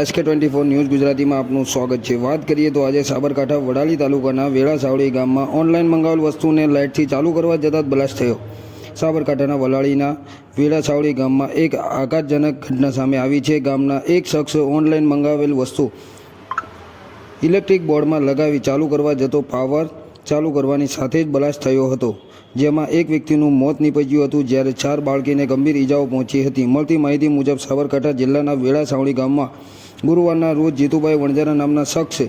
SK twenty four news ગુજરાતીમાં આપનું સ્વાગત છે. વાત કરીએ તો આજે સાબરકાંઠા વડાલી તાલુકાના વેળા સાવડી ગામમાં ઓનલાઈન મંગાવેલ વસ્તુને લાઇટથી ચાલુ કરવા જતાં બ્લાસ્ટ થયો. સાબરકાંઠાના વલાળીના વેળા સાવડી ગામમાં એક આઘાતજનક ઘટના સામે આવી છે. ગામના એક શખ્સ ઓનલાઈન મંગાવેલ વસ્તુ ઇલેક્ટ્રિક બોર્ડમાં લગાવી ચાલુ કરવા જતો પાવર ચાલુ કરવાની સાથે જ બ્લાસ્ટ થયો હતો, જેમાં એક વ્યક્તિનું મોત નીપજ્યું હતું, જ્યારે ચાર બાળકીને ગંભીર ઈજાઓ પહોંચી હતી. મળતી માહિતી મુજબ સાબરકાંઠા જિલ્લાના વેળા સાવણી ગામમાં ગુરુવારના રોજ જીતુભાઈ વણજારા નામના શખ્સે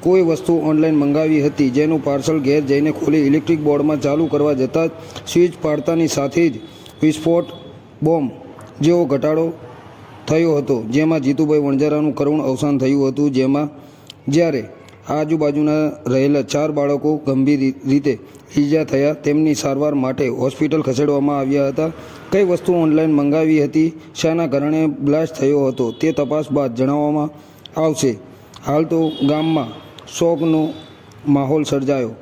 કોઈ વસ્તુ ઓનલાઈન મંગાવી હતી જેનું પાર્સલ ઘેર જઈને ખોલી ઇલેક્ટ્રિક બોર્ડમાં ચાલુ કરવા જતાં સ્વિચ પાડતાની સાથે જ વિસ્ફોટ બોમ્બ જેવો ઘટાડો થયો હતો. જેમાં જીતુભાઈ વણજારાનું કરુણ અવસાન થયું હતું. જેમાં જ્યારે આજુબાજુના રહેલા ચાર બાળકો ગંભીર રીતે ઈજા થયા. તેમની સારવાર માટે હોસ્પિટલ ખસેડવામાં આવ્યા હતા. કઈ વસ્તુ ઓનલાઈન મંગાવી હતી શાના કારણે બ્લાસ્ટ થયો હતો તે તપાસ બાદ જણાવવામાં આવશે. હાલ તો ગામમાં શોકનો માહોલ સર્જાયો.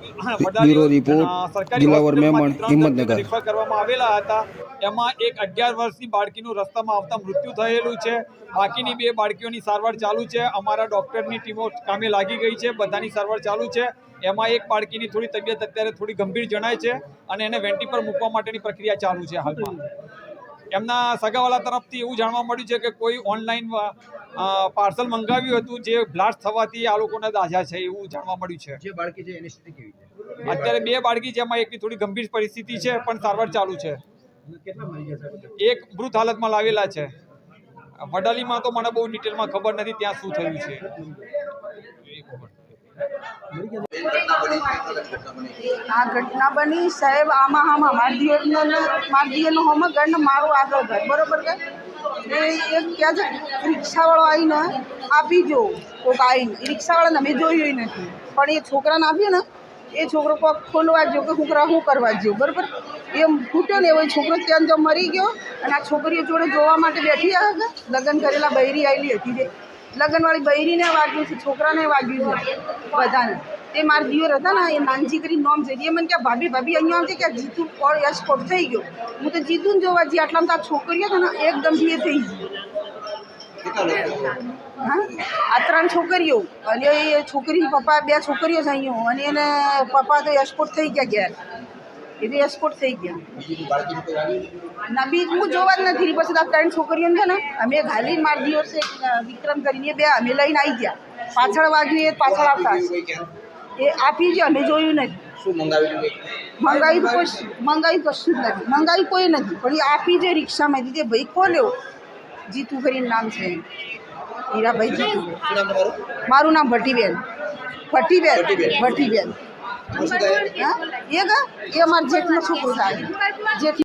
Bureau report Dilawar Memon Himmatnagar. Refer કરવામાં આવેલા હતા. એમાં એક અગિયાર વર્ષની બાળકીનું રસ્તામાં આવતા મૃત્યુ થયેલું છે. બાકીની બે બાળકીઓની સારવાર ચાલુ છે. અમારા ડૉક્ટરની ટીમો કામે લાગી ગઈ છે. બધાની સારવાર ચાલુ છે. એમાં એક બાળકીની થોડી તબિયત અત્યારે થોડી ગંભીર જણાય છે અને એને વેન્ટી પર મૂકવા માટેની પ્રક્રિયા ચાલુ છે હાલમાં. એમના સગાવાલા તરફથી એવું જાણવા મળ્યું છે કે કોઈ ઓનલાઈન પાર્સલ મંગાવ્યું હતું જે બ્લાસ્ટ થવાથી આ લોકોને દાઝા છે એવું જાણવા મળ્યું છે. જે બાળકી છે એની સ્થિતિ કેવી છે? અત્યારે બે બાળકી જેમાં એકની થોડી ગંભીર પરિસ્થિતિ છે પણ સારવાર ચાલુ છે. અને કેટલા મરી ગયા સાહેબ એક મૃત હાલતમાં લાવેલા છે. વડાલીમાં તો મને બહુ ડિટેલમાં ખબર નથી ત્યાં શું થયું છે. આ ઘટના બની સાહેબ આમાં આમાં મારા દિયરનો ને હોમ ઘર ને મારું આગળ ઘર બરોબર કે? એ એક ક્યાં છે રિક્ષાવાળો આવીને આપી જો કોક આવીને. રિક્ષાવાળાને અમે જોયું નથી. પણ એ છોકરાને આપ્યું ને એ છોકરો કોક ખોલવા ગયો કે છોકરા શું કરવા જ્યો બરોબર? એમ ફૂટ્યો ને એવો છોકરો ત્યાં જો મરી ગયો અને આ છોકરીઓ જોડે જોવા માટે બેઠી આવે લગ્ન કરેલા બૈરી આવેલી હતી જે. લગ્નવાળી બૈરીને વાગ્યું છે, છોકરાને વાગ્યું છે બધાને. તે મારા દિયોર હતા ને એ નાનજી કરી નોમ છે એ મને કે ભાભી ભાભી, અહીંયા આવજે કે જીતું કોળ એક્સપોર્ટ થઈ ગયો. હું તો જીતું ને જોવા જઈએ આટલામાં તો આ છોકરીઓ હતા ને એકદમ એ થઈ ગઈ. હા? આ ત્રણ છોકરીઓ. અને એ છોકરી પપ્પા બે છોકરીઓ છે અહીંયા. અને એને પપ્પા તો એક્સપોર્ટ થઈ ગયા ઘેર. એ તો એક્સપોર્ટ થઈ ગયા. ના બીજ હું જોવા જ નથી પછી આ ત્રણ છોકરીઓ છે ને અમે ઘાલી માર દિવસે વિક્રમ કરીને બે અમે લઈને આવી ગયા. પાછળ વાગ્યું એ પાછળ આવતા. એ આપી ગયો અમે જોયું નથી. શું કોઈ? મંગાવી કોઈ મંગાવી કશું જ નથી. મંગાવી કોઈ નથી. પણ એ આપી જે રિક્ષામાં તે ભાઈ ખોલ્યો. જીતુ કરીને નામ છે. હીરાભાઈ જીતુ. મારું નામ ભટ્ટીબેન. ભટ્ટીબેન. ભટ્ટીબેન. ભટ્ટીબેન. હા? એ ગા? એ અમારા જેઠનો છોકરો થાય. જેઠ